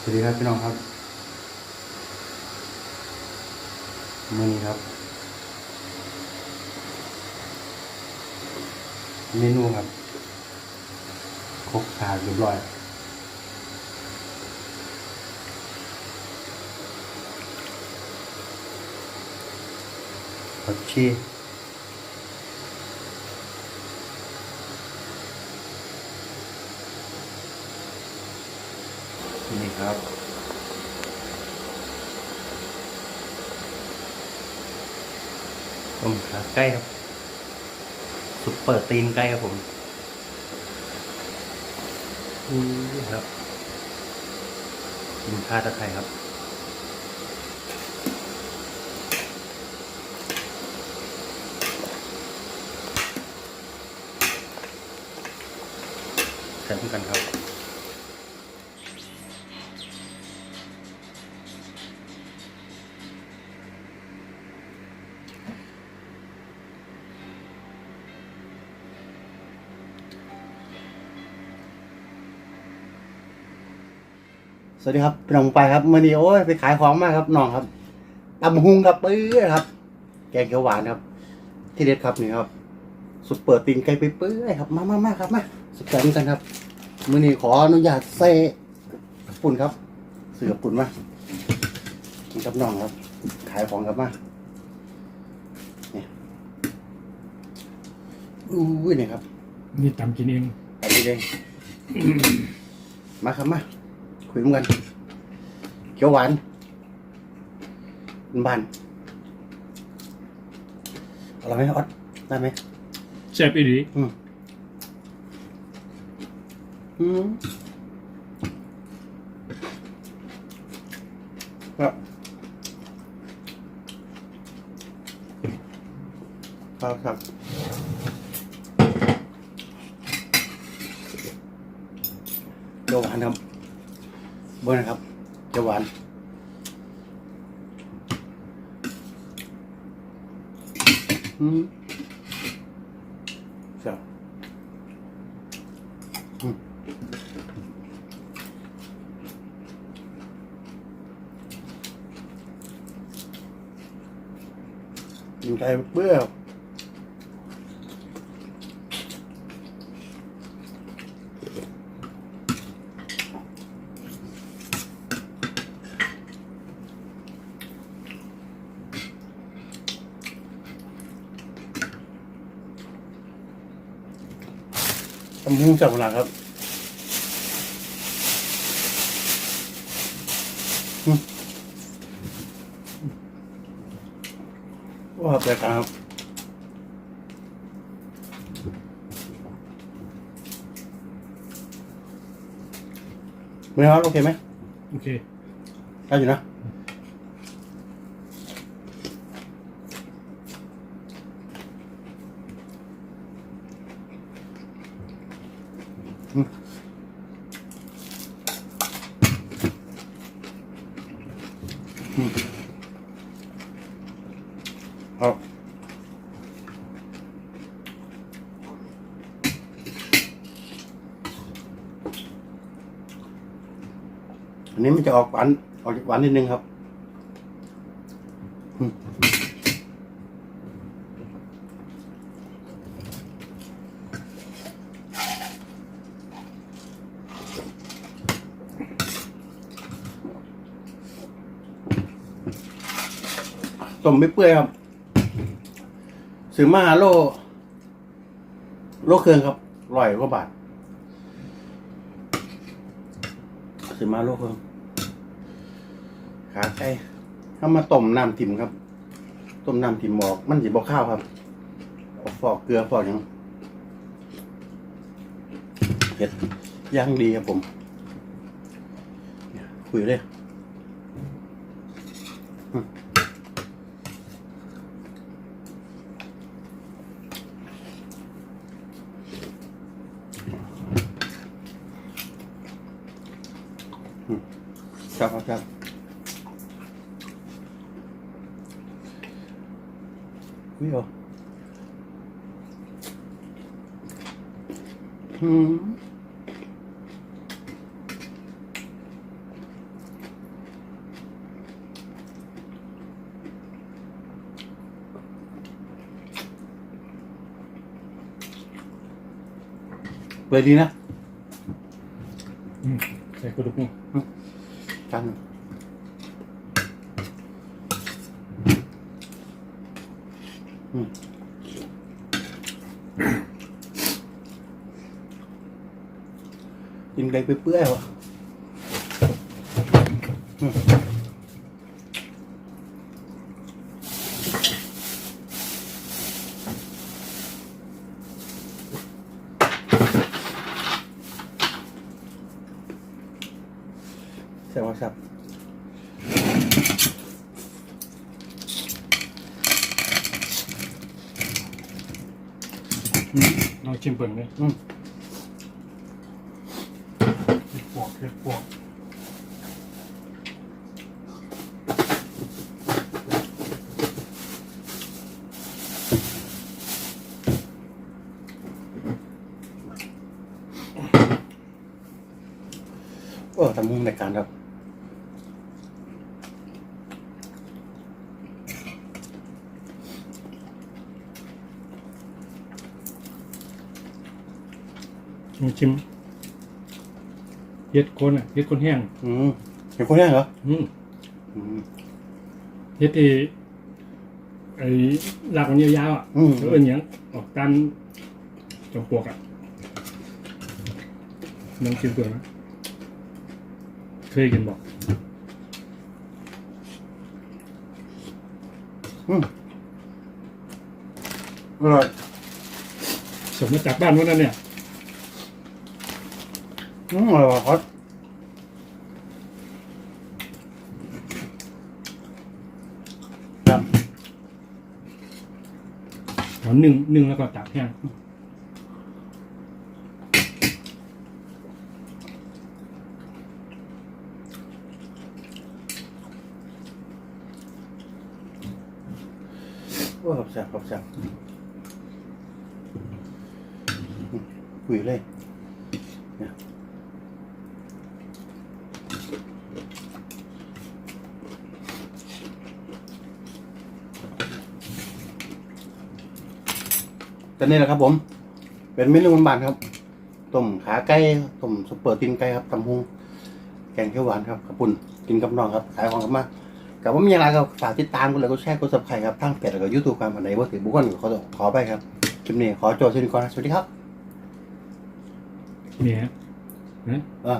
สวัสดีครับพี่น้องครับมือนี้ครับ เมนูครับคกสะอาดเรียบร้อยผักชี นี่ครับต้มขาไก่ครับซุปเปอร์ตีนไก่ครับผมนี่ครับกินข้าตะไคร้ครับใส่ด้วยกันครับ สวัสดีครับพี่น้องไปครับมื่อนี้โอ้ยไปขายของมากครับน้องครับตำหุงครับเปื้อครับ แกงเขียวหวานครับ ที่เด็ดครับนี่ครับสุดเปิดตีนไก่ไปเปื้อยครับมามามาครับมาสุดแซ่บกันครับมื่อนี้ขออนุญาตใส่ปุ่นครับ เสือปุ่นมากินกับน้องครับ ขายของครับมาเนี่ยอุ้ยเนี่ยครับ นี่ตำกินเองไปเลยมาครับมา คุยกันเขียวหวานบ้านอร่อยไหมออสได้ไหมแซ่บอีหลีอืมอืมครับครับครับเขียวหวานครับเบอร์นะครับเขียวหวานอืมครับอืมกินไก่เบื่อ ทำหุ้งจับหลังครับว่าครับรายกครับไม่ครับโอเคไหมโอเคได้อยู่นะ อืมอืม เอาอันนี้มันจะออกหวานออกหวานนิดนึงครับ ต้มไม่เปื่อยครับซื้อมาโล โลเครื่องครับร้อยกว่าบาทซื้อมาโลเครื่องขาไก่ถ้ามาต้มน้ำทิมครับ ต้มน้ำทิมหมอก มันสิบอกข้าวครับออกฟอกเกลือฟอกหยังเผ็ดย่างดีครับผมคุยเลย ชอบครับวิโอืมเปิดดีนะอืมใส่กระดูกนี่ กันอืมกินไรเปื่อยๆวะ อืมแซ่บว่าแซ่บอืมลองชิมเปิ่งเลยอืมเห็ดปวกเห็ดปวกโอ้ทำมุมในการครับ ลองชิมเห็ดคนอะเห็ดคนแห้งอืมเห็นคนแรกเหรออืมอืมเฮ็ดเอไอ้หลักมันยาวๆอะอืมแล้วเป็นหยังออกตามจอมปลวกอะลองชิมตัวนะเคยกินบอกอืมอร่อยสมมาจากบ้านวันนั้นเนี่ย อืมอร่อยว่ะฮอตครับหอมหนึ่งหนึ่งแล้วก็ตากแห้งโอ้ขอบแซ่บขอบแซ่บอืมคุยเลยเนี่ย แต่นี่แหละครับ ผม เป็นเมนูบานๆครับต้มขาไก่ต้มซุปเปอร์ตีนไก่ครับตำฮุงแกงเขียวหวานครับขอบคุณกินกับน้องครับขายของกันมากกับว่ามีอะไรก็ฝากติดตามกันเลยก็แชร์กดซับสไครต์ครับทั้งเพจแล้วก็ยูทูบความผ่านในว่าถือบุคคลขอขอไปครับคลิปนี้ขอโจทย์เช่นก่อนนะสวัสดีครับเนี่ยนะ อ่า